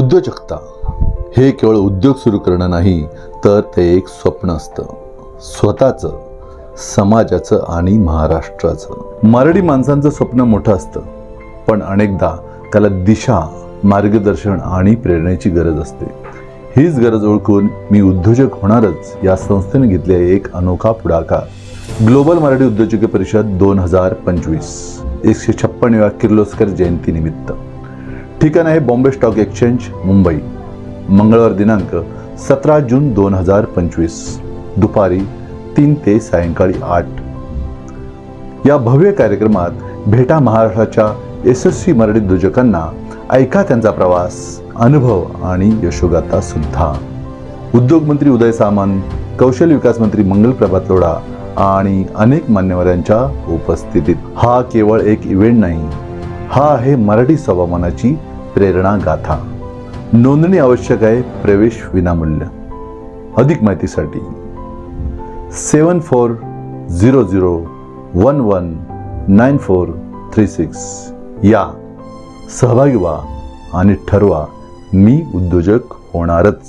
उद्योजकता हे केवळ उद्योग सुरू करणं नाही तर ते एक स्वप्न असतं. स्वतःचं समाजाचं आणि महाराष्ट्राचं. मराठी माणसांचं स्वप्न मोठं असतं पण अनेकदा त्याला दिशा मार्गदर्शन आणि प्रेरणेची गरज असते. हीच गरज ओळखून मी उद्योजक होणारच या संस्थेने घेतले एक अनोखा पुढाकार. ग्लोबल मराठी उद्योजक परिषद दोन हजार पंचवीस. एकशे छप्पनव्या किर्लोस्कर जयंती निमित्त. ठिकाण आहे बॉम्बे स्टॉक एक्सचेंज मुंबई. मंगळवार दिनांक सतरा जून दोन हजार पंचवीस. दुपारी तीन ते सायंकाळी आठ. या भव्य कार्यक्रमात भेटा महाराष्ट्राच्या यशस्वी मराठी उद्योजकांना ऐका त्यांचा प्रवास अनुभव आणि यशोगाथा सुद्धा. उद्योगमंत्री उदय सामंत कौशल्य विकास मंत्री मंगल प्रभात लोढा आणि अनेक मान्यवरांच्या उपस्थितीत. हा केवळ एक इव्हेंट नाही हा आहे मराठी स्वाभिमानाची प्रेरणा गाथा. नोंदणी आवश्यक आहे प्रवेश विनामूल्य. अधिक माहितीसाठी seven four zero zero one one nine four three six या. सहभागी व्हा आणि ठरवा मी उद्योजक होणारच.